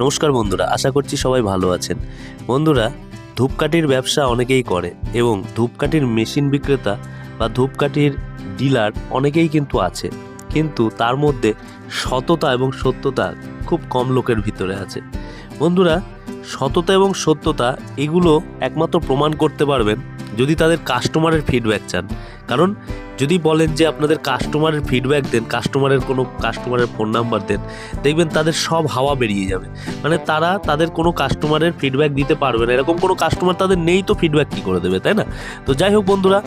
নমস্কার বন্ধুরা, আশা করছি সবাই ভালো আছেন। বন্ধুরা, ধূপকাঠির ব্যবসা অনেকেই করে এবং ধূপকাঠির মেশিন বিক্রেতা বা ধূপকাঠির ডিলার অনেকেই কিন্তু আছে। কিন্তু তার মধ্যে সততা এবং সত্যতা খুব কম লোকের ভিতরে আছে। বন্ধুরা, সততা এবং সত্যতা এগুলো একমাত্র প্রমাণ করতে পারবেন যদি তাদের কাস্টমারের ফিডব্যাক চান। কারণ যদি বলেন যে আপনাদের কাস্টমারের ফিডব্যাক দেন কাস্টমারের কোনো কাস্টমারের ফোন নাম্বার দেন, দেখবেন তাদের সব হাওয়া বেরিয়ে যাবে। মানে তারা তাদের কোনো কাস্টমারের ফিডব্যাক দিতে পারবে না। এরকম কোনো কাস্টমার তাদের নেই তো ফিডব্যাক কী করে দেবে, তাই না? তো যাই হোক বন্ধুরা,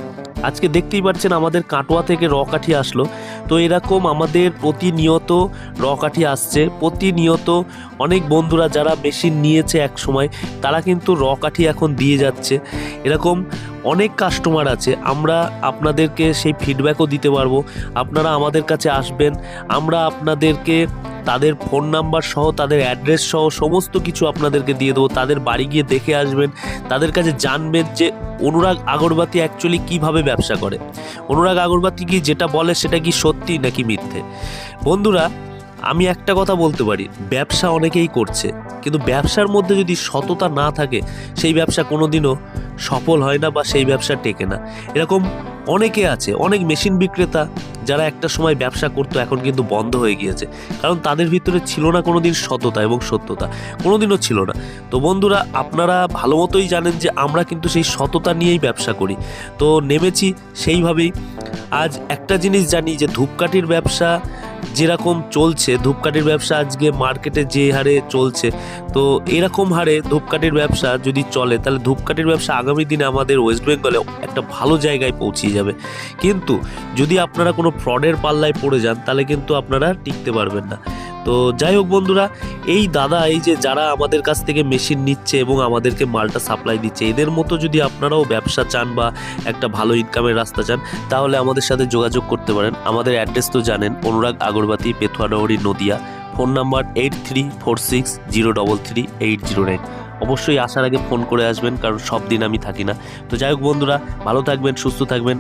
আজকে দেখতেই পাচ্ছেন আমাদের কাটোয়া থেকে র কাঠি আসলো। তো এরকম আমাদের প্রতিনিয়ত র কাঠি আসছে। প্রতিনিয়ত অনেক বন্ধুরা যারা মেশিন নিয়েছে এক সময়, তারা কিন্তু র কাঠি এখন দিয়ে যাচ্ছে। এরকম অনেক কাস্টমার আছে, আমরা আপনাদেরকে সেই ফিডব্যাকও দিতে পারব। আপনারা আমাদের কাছে আসবেন, আমরা আপনাদেরকে তাদের ফোন নাম্বার সহ, তাদের অ্যাড্রেস সহ সমস্ত কিছু আপনাদেরকে দিয়ে দেবো। তাদের বাড়ি গিয়ে দেখে আসবেন, তাদের কাছে জানবেন যে অনুরাগ আগরবাতি অ্যাকচুয়ালি কীভাবে ব্যবসা করে। অনুরাগ আগরবাতি কি যেটা বলে সেটা কি সত্যি নাকি মিথ্যে? বন্ধুরা, আমি একটা কথা বলতে পারি, ব্যবসা অনেকেই করছে, কিন্তু ব্যবসার মধ্যে যদি সততা না থাকে, সেই ব্যবসা কোনোদিনও সফল হয় না বা সেই ব্যবসা টেকে না। এরকম অনেকে আছে, অনেক মেশিন বিক্রেতা যারা একটা সময় ব্যবসা করতো, এখন কিন্তু বন্ধ হয়ে গিয়েছে। কারণ তাদের ভিতরে ছিল না কোনো দিন সততা এবং সত্যতা। কোনোদিনও ছিল না। তো বন্ধুরা, আপনারা ভালো মতোই জানেন যে আমরা কিন্তু সেই সততা নিয়েই ব্যবসা করি। তো নেমেছি সেইভাবেই। আজ একটা জিনিস জানি যে ধূপকাঠির ব্যবসা যেরকম চলছে, ধূপকাঠির ব্যবসা আজকে মার্কেটে যে হারে চলছে, তো এরকম হারে ধূপকাঠির ব্যবসা যদি চলে, তাহলে ধূপকাঠির ব্যবসা আগামী দিনে আমাদের ওয়েস্ট বেঙ্গলে একটা ভালো জায়গায় পৌঁছিয়ে যাবে। কিন্তু যদি আপনারা কোনো ফ্রডের পাল্লায় পড়ে যান, তাহলে কিন্তু আপনারা টিকতে পারবেন না। তো যাই হোক বন্ধুরা, এই দাদা, এই যে যারা আমাদের কাছ থেকে মেশিন নিচ্ছে এবং আমাদেরকে মালটা সাপ্লাই দিচ্ছে, এদের মতো যদি আপনারাও ব্যবসা চান বা একটা ভালো ইনকামের রাস্তা চান, তাহলে আমাদের সাথে যোগাযোগ করতে পারেন। আমাদের অ্যাড্রেস তো জানেন, Anurag Agarbatti Pethuadahari Nadia. Phone number eight three four six zero double three eight zero nine অবশ্যই আসার আগে ফোন করে আসবেন, কারণ সব দিন আমি থাকি না। তো যাই হোক বন্ধুরা, ভালো থাকবেন, সুস্থ থাকবেন।